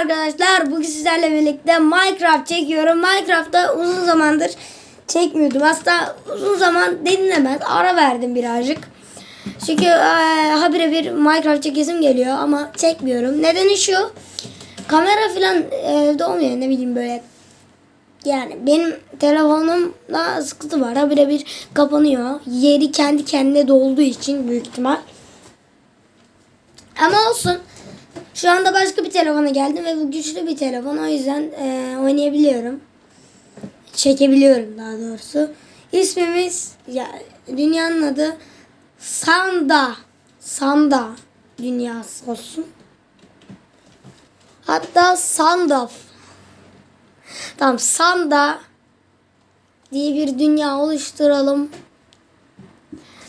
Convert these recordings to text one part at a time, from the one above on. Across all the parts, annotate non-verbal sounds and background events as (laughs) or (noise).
arkadaşlar. Bugün sizlerle birlikte Minecraft çekiyorum. Minecraft'ta uzun zamandır çekmiyordum. Aslında uzun zaman denilemez. Ara verdim birazcık. Çünkü eee habire bir Minecraft çekesim geliyor ama çekmiyorum. Nedeni şu. Kamera falan evde olmuyor. Ne bileyim böyle. Yani benim telefonumda sıkıntı var. Habire bir kapanıyor. Yeri kendi kendine dolduğu için büyük ihtimal. Ama olsun. Şu anda başka bir telefona geldim ve bu güçlü bir telefon. O yüzden e, oynayabiliyorum. Çekebiliyorum daha doğrusu. İsmimiz ya dünyanın adı Sanda. Sanda dünyası olsun. Hatta Sandaf. Tamam Sanda diye bir dünya oluşturalım.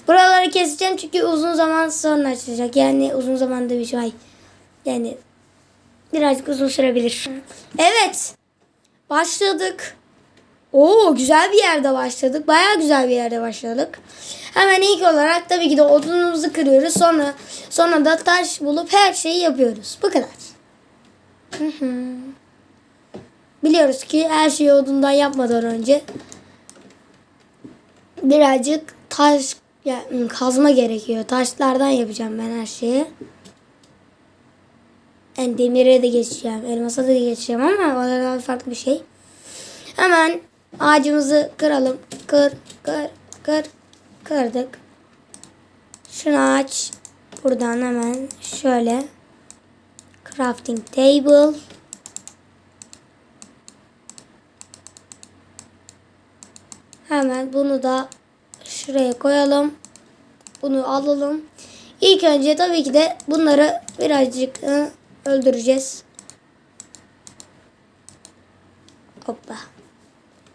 Buraları keseceğim çünkü uzun zaman sonra açılacak. Yani uzun zamanda bir şey. Yani birazcık uzun sürebilir. Evet. Başladık. Oo güzel bir yerde başladık. Bayağı güzel bir yerde başladık. Hemen ilk olarak tabii ki de odunumuzu kırıyoruz. Sonra sonra da taş bulup her şeyi yapıyoruz. Bu kadar. Hı hı. Biliyoruz ki her şeyi odundan yapmadan önce birazcık taş yani kazma gerekiyor. Taşlardan yapacağım ben her şeyi. Yani demire de geçeceğim. Elmasa da geçeceğim ama o da farklı bir şey. Hemen ağacımızı kıralım. Kır, kır, kır. Kırdık. Şunu aç. Buradan hemen şöyle. Crafting table. Hemen bunu da şuraya koyalım. Bunu alalım. İlk önce tabii ki de bunları birazcık öldüreceğiz. Hoppa.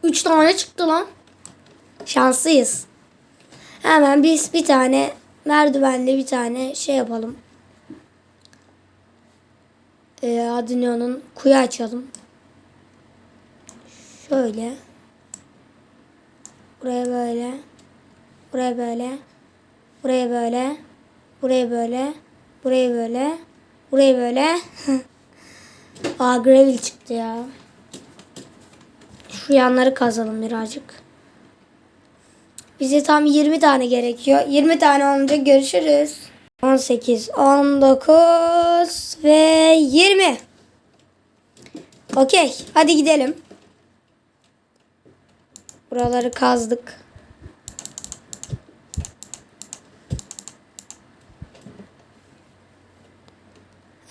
Üç tane çıktı lan. Şanslıyız. Hemen biz bir tane merdivenli bir tane şey yapalım. Ee, adı ne onun? Kuyu açalım. Şöyle. Buraya böyle. Buraya böyle. Buraya böyle. Buraya böyle. Buraya böyle. Buraya böyle. (laughs) Aa gravel çıktı ya. Şu yanları kazalım birazcık. Bize tam 20 tane gerekiyor. 20 tane olunca görüşürüz. 18, 19 ve 20. Okey. Hadi gidelim. Buraları kazdık.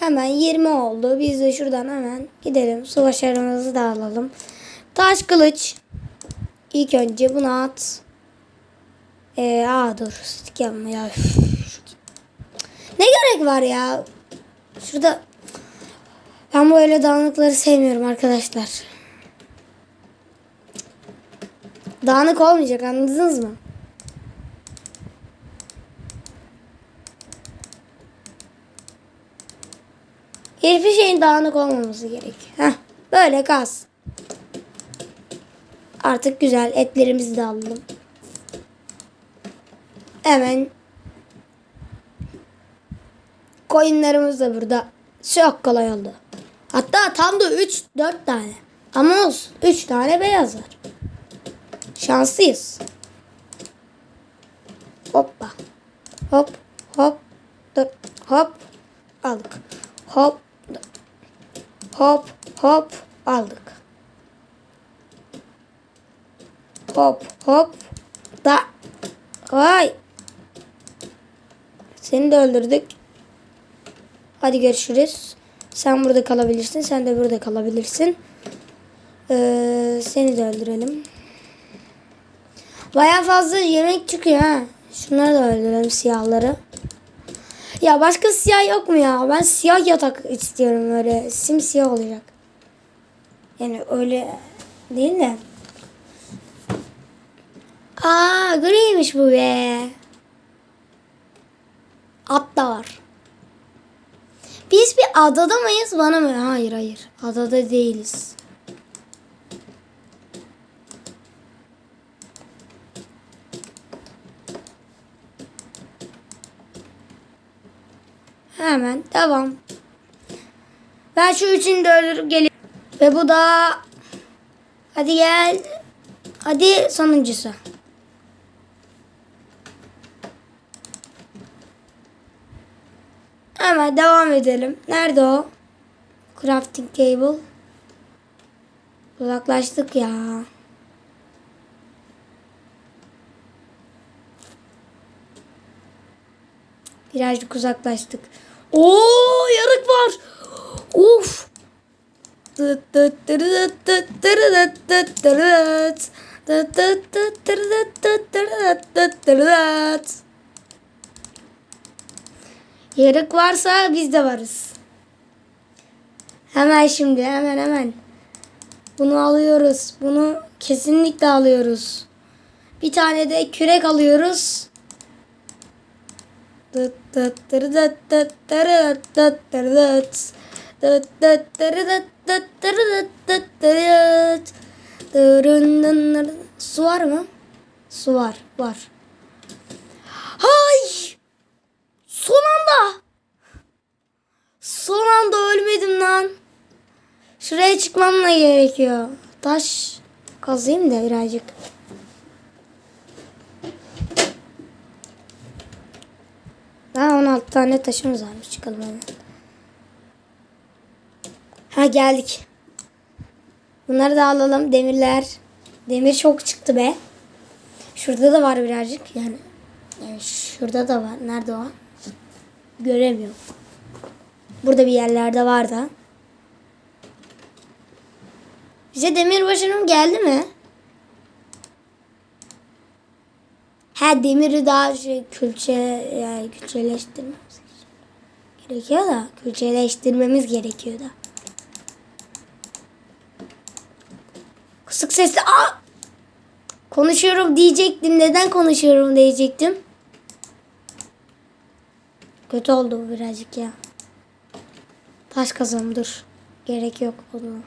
Hemen 20 oldu. Biz de şuradan hemen gidelim. Su başarımızı da alalım. Taş kılıç. İlk önce bunu at. Ee, aa dur. Ya. Ne gerek var ya? Şurada ben böyle dağınıkları sevmiyorum arkadaşlar. Dağınık olmayacak anladınız mı? Hiçbir şeyin dağınık olmaması gerek. Heh, böyle kaz. Artık güzel etlerimizi de alalım. Hemen koyunlarımız da burada. Çok kolay oldu. Hatta tam da 3 4 tane. Ama olsun 3 tane beyaz var. Şanslıyız. Hoppa. Hop hop dur hop aldık. Hop. Hop hop aldık. Hop hop da Vay. Seni de öldürdük. Hadi görüşürüz. Sen burada kalabilirsin. Sen de burada kalabilirsin. Ee, seni de öldürelim. Baya fazla yemek çıkıyor ha. Şunları da öldürelim siyahları. Ya başka siyah yok mu ya? Ben siyah yatak istiyorum öyle. Simsiyah olacak. Yani öyle değil de. Aa griymiş bu be. At da var. Biz bir adada mıyız bana mı? Hayır hayır. Adada değiliz. Hemen devam. Ben şu üçünü de öldürüp geliyorum. Ve bu da... Hadi gel. Hadi sonuncusu. Hemen devam edelim. Nerede o? Crafting table. Uzaklaştık ya. Birazcık uzaklaştık. Oo yarık var. Tırıt. Yarık varsa biz de varız. Hemen şimdi hemen hemen. Bunu alıyoruz. Bunu kesinlikle alıyoruz. Bir tane de kürek alıyoruz. Su var mı? Su var. Var. Hay! Son anda. Son anda ölmedim lan. Şuraya çıkmam da gerekiyor. Taş kazayım da birazcık. Ha 16 tane taşımız varmış. Çıkalım hemen. Ha geldik. Bunları da alalım. Demirler. Demir çok çıktı be. Şurada da var birazcık yani. yani şurada da var. Nerede o? Göremiyorum. Burada bir yerlerde var da. Bize demir başınım geldi mi? Ha demiri daha şey külçe yani külçeleştirmemiz gerekiyor da külçeleştirmemiz gerekiyor da. Kısık sesli aa! Konuşuyorum diyecektim. Neden konuşuyorum diyecektim. Kötü oldu bu birazcık ya. Taş kazalım dur. Gerek yok onu.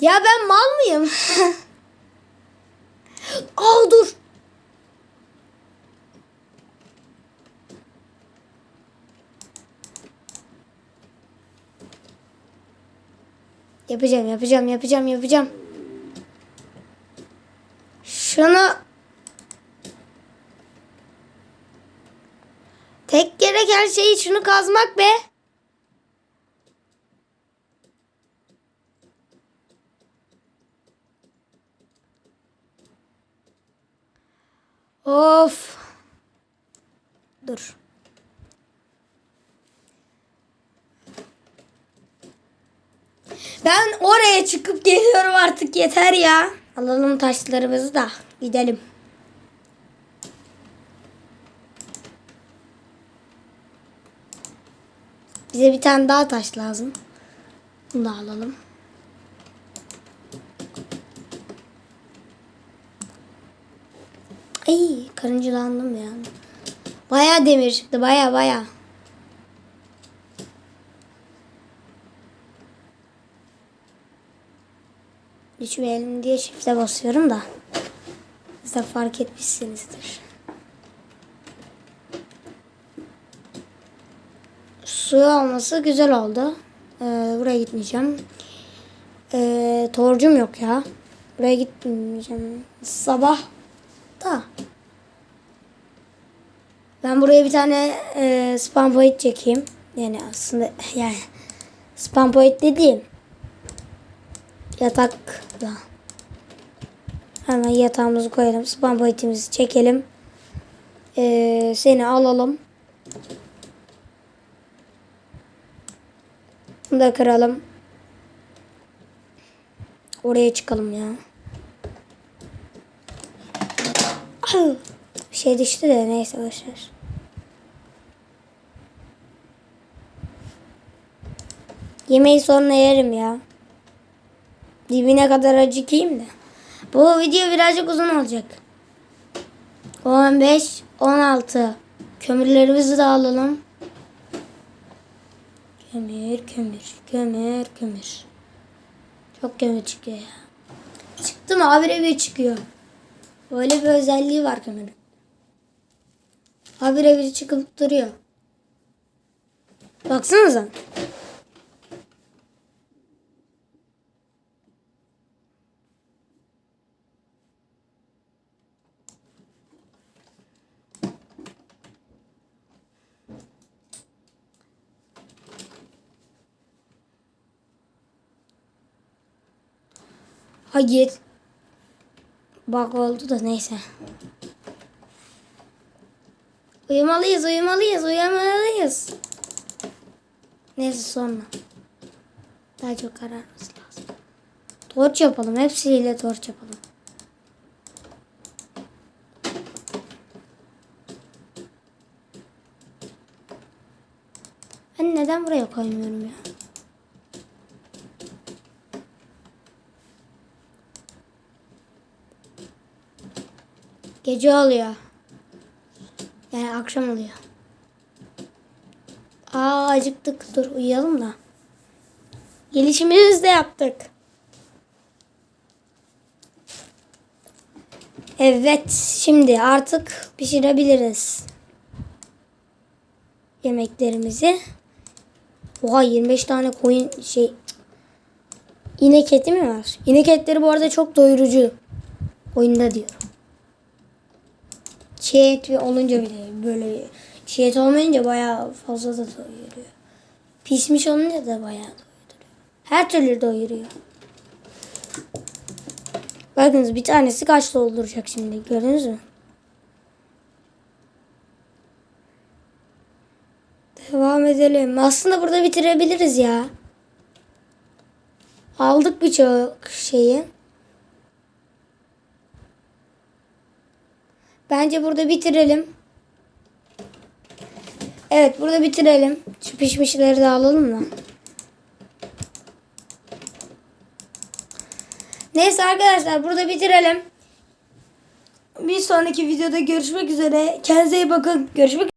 Ya ben mal mıyım? (laughs) Aa dur. Yapacağım, yapacağım, yapacağım, yapacağım. Şunu Tek gereken şey şunu kazmak be. Of. Dur. Ben oraya çıkıp geliyorum artık yeter ya. Alalım taşlarımızı da gidelim. Bize bir tane daha taş lazım. Bunu da alalım. Ay karıncalandım ya. Baya demir çıktı baya baya. Düşmeyelim diye shift'e basıyorum da. Siz de fark etmişsinizdir. Suyu alması güzel oldu. Ee, buraya gitmeyeceğim. Ee, torcum yok ya. Buraya gitmeyeceğim. Sabah da. Ben buraya bir tane e, spam point çekeyim. Yani aslında (laughs) yani spam point dediğim yatakla. Hemen yatağımızı koyalım. Spam pointimizi çekelim. Ee, seni alalım. Bunu da kıralım. Oraya çıkalım ya. Bir şey düştü de neyse boşver. Yemeği sonra yerim ya. Dibine kadar acıkayım da. Bu video birazcık uzun olacak. 15, 16. Kömürlerimizi de alalım. Kömür, kömür, kömür, kömür. Çok kömür çıkıyor ya. Çıktı mı habire bir çıkıyor. Böyle bir özelliği var kömürün. Habire bir çıkıp duruyor. Baksanıza. Hayır. Bak oldu da neyse. Uyumalıyız, uyumalıyız, uyumalıyız. Neyse sonra. Daha çok kararması lazım. Torç yapalım. Hepsiyle torç yapalım. Ben neden buraya koymuyorum ya? Gece oluyor. Yani akşam oluyor. Aa acıktık. Dur uyuyalım da. Gelişimizi de yaptık. Evet, şimdi artık pişirebiliriz yemeklerimizi. Oha 25 tane koyun şey inek eti mi var? İnek etleri bu arada çok doyurucu. Oyunda diyorum. Çiğ et olunca bile böyle çiğ et olmayınca bayağı fazla da doyuruyor. Pişmiş olunca da bayağı doyuruyor. Her türlü doyuruyor. Bakınız bir tanesi kaç dolduracak şimdi gördünüz mü? Devam edelim. Aslında burada bitirebiliriz ya. Aldık birçok şeyi. Bence burada bitirelim. Evet burada bitirelim. Şu pişmişleri de alalım da. Neyse arkadaşlar burada bitirelim. Bir sonraki videoda görüşmek üzere. Kendinize iyi bakın. Görüşmek